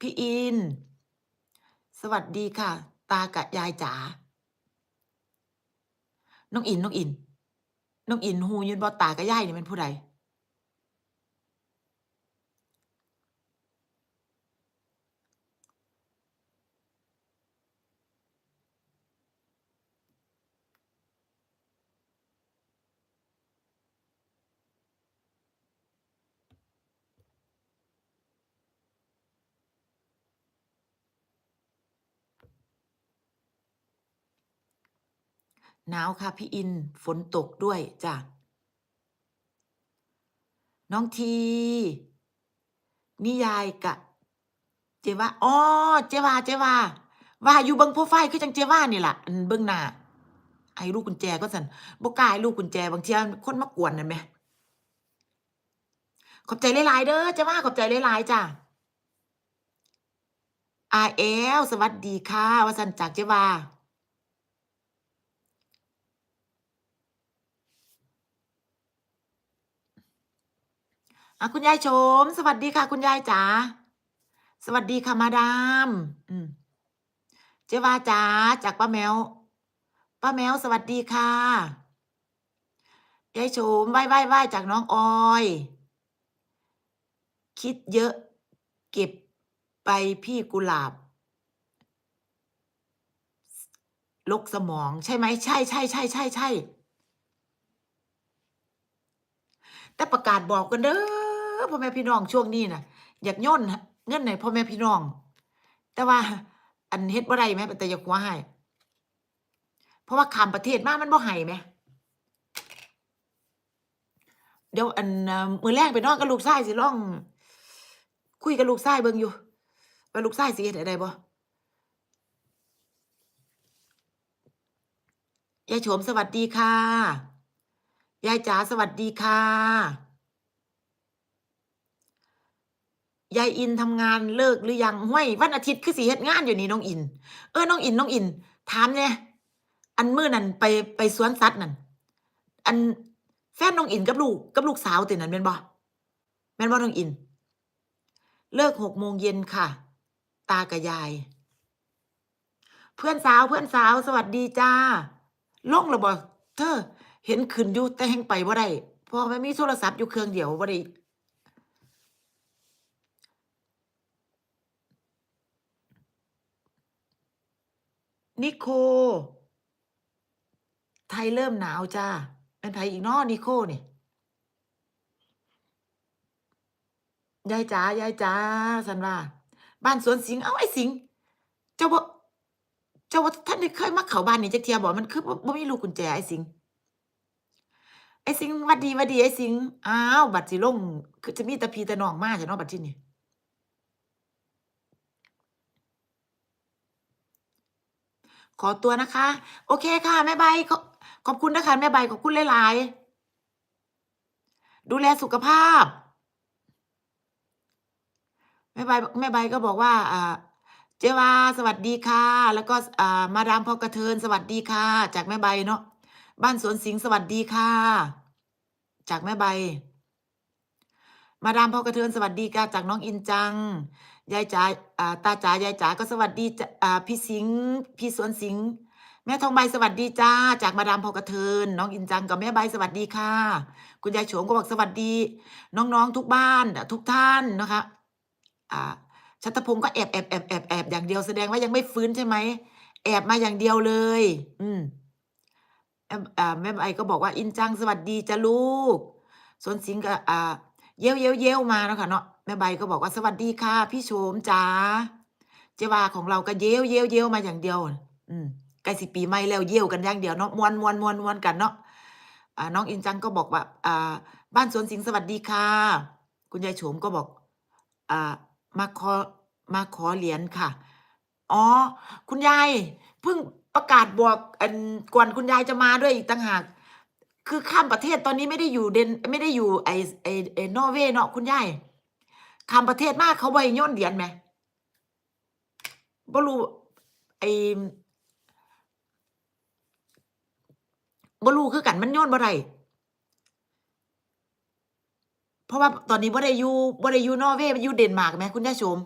พี่อิน สวัสดีค่ะ ตากะยายจ๋าน้องอินน้องอินน้องอินฮูยืนบอตากะยายนี่เป็นผู้ใด หนาวค่ะพี่อินฝนตกด้วยจ้ะน้องที นิยายกะ เจว่าอ๋อเจว่าเจว่าว่าอยู่เบิ่งโพรไฟล์คือจังเจว่านี่แหละอันเบิ่งหน้าให้ลูกกุญแจก่อนซั่นบกาให้ลูกกุญแจบางเทียคนมากวนนั่นแหมขอบใจหลายๆเด้อเจว่าขอบใจหลายๆจ้ะ RL สวัสดีค่ะว่าสันจากเจว่า อะคุณยายโฉมสวัสดีค่ะ คุณยายจ๋าสวัสดีค่ะมาดามอืมเจว่าจ๋าจากป้าแมว ป้าแมวสวัสดีค่ะยายโฉมไหว้ๆๆจากน้องออย คิดเยอะ เก็บไปพี่กุหลาบลกสมองใช่ไหมใช่ๆๆๆๆแต่ประกาศบอกกันเด้อ พ่อแม่พี่น้องช่วงนี้นะอยากโยนเงินให้พ่อแม่พี่น้อง แต่ว่า อันเฮ็ดบ่ได้แหมเป็นตาอยากหัวให้เพราะว่าขามประเทศมากมันบ่ให้แหมเดี๋ยวอันมือแลงไปนอนกับลูกชายสิลอง คุยกับลูกชายเบิ่งอยู่ว่าลูกชายสิเฮ็ดให้ได้บ่ยายโฉมสวัสดีค่ะ ยายจ๋าสวัสดีค่ะ ยายอินทำงานเลิกหรือยังห้วยวันอาทิตย์คือสิเฮ็ดงานอยู่นี่น้องอิน เออน้องอินน้องอิน ถามแหน่ยอันมื้อนั้นไปไปสวนสัตว์นั่นอันแฟนน้องอินกับลูกกับลูกสาวตินั่นแม่นบ่แม่นบ่น้องอิน เลิก6โมงเย็นค่ะ ตากับยาย เพื่อนสาวเพื่อนสาวสวัสดีจ้าลงแล้วบ่เธอ เห็นขึ้นอยู่แต่แฮ่งไปบ่ได้พราะมันมีโทรศัพท์อยู่เครื่องเดียวบ่ได้ นิโค ไทยเริ่มหนาวจ้าแม่นไผอีกนอนิโคนี่ยายจ๋ายายจ๋าซันว่า บ้านสวนสิงห์อ้าวไอ้สิง เจ้าบ่เจ้าบ่ทันได้เคยมาเข้าบ้านนี้จักเทียบ่มันคือบ่บ่มีลูกกุญแจไอ้สิง ไอ้สิงวัดดีวัดดีไอ้สิง อ้าว บัดสิลง คือจะมีต่พี่แต่น้องมาแท้เนาะบัดทีนี้ ขอตัวนะคะ โอเคค่ะแม่ใบขขอบคุณนะคะแม่ใบขอบคุณหลายๆดูแลสุขภาพแม่ใบแม่ใบก็บอกว่า อ่า เจวาสวัสดีค่ะ แล้วก็อ่ามาดามพอกระเทินสวัสดีค่ะ จากแม่ใบเนาะบ้านสวนสิงห์สวัสดีค่ะ จากแม่ใบ มาดามพอกระเทินสวัสดีค่ะจากน้องอินจัง ยายจ๋าตาจ๋ายายจ๋าก็สวัสดีพี่สิงพี่สวนสิงแม่ทองใบสวัสดีจ้า จากมาดามพอกระเทินน้องอินจังกับแม่ใบสวัสดีค่ะ คุณยายโฉมก็บอกสวัสดี น้องๆทุกบ้านทุกท่านนะคะอ่าชัตพงศ์ก็แอบๆๆๆๆอย่างเดียวแสดงว่ายังไม่ฟื้นใช่ไหม?แอบมาอย่างเดียวเลย อืมแม่ใบก็บอกว่าอินจังสวัสดีจ้ะลูกสวนสิงก็อ่า เย้วๆๆมาเนาะค่ะเนาะแม่ใบก็บอกว่าสวัสดีค่ะ พี่โฉมจ๋าเจวาของเราก็เย้วๆๆมาอย่างเดียว อืมใกล้สิปีใหม่แล้วเย้วกันอย่างเดียวเนาะม่วนๆๆๆกันเนาะอ่าน้องอินจังก็บอกว่าอ่า บ้านสวนสิงสวัสดีค่ะ คุณยายโฉมก็บอกอ่ามาขอมาขอเหรียญค่ะ อ๋อ คุณยายเพิ่งประกาศบอกอันก่อนคุณยายจะมาด้วยอีกต่างหาก คือข้ามประเทศตอนนี้ไม่ได้อยู่เดนไม่ได้อยู่ไอไอไอนอร์เวย์เนาะคุณยายข้ามประเทศมากเขาบ่ให้โยนเหรียญแหมบ่รู้ไอบ่รู้คือกันมันโยนบ่ได้เพราะว่าตอนนี้บ่ได้อยู่บ่ได้อยู่นอร์เวย์อยู่เดนมาร์กแหมคุณยายโฉม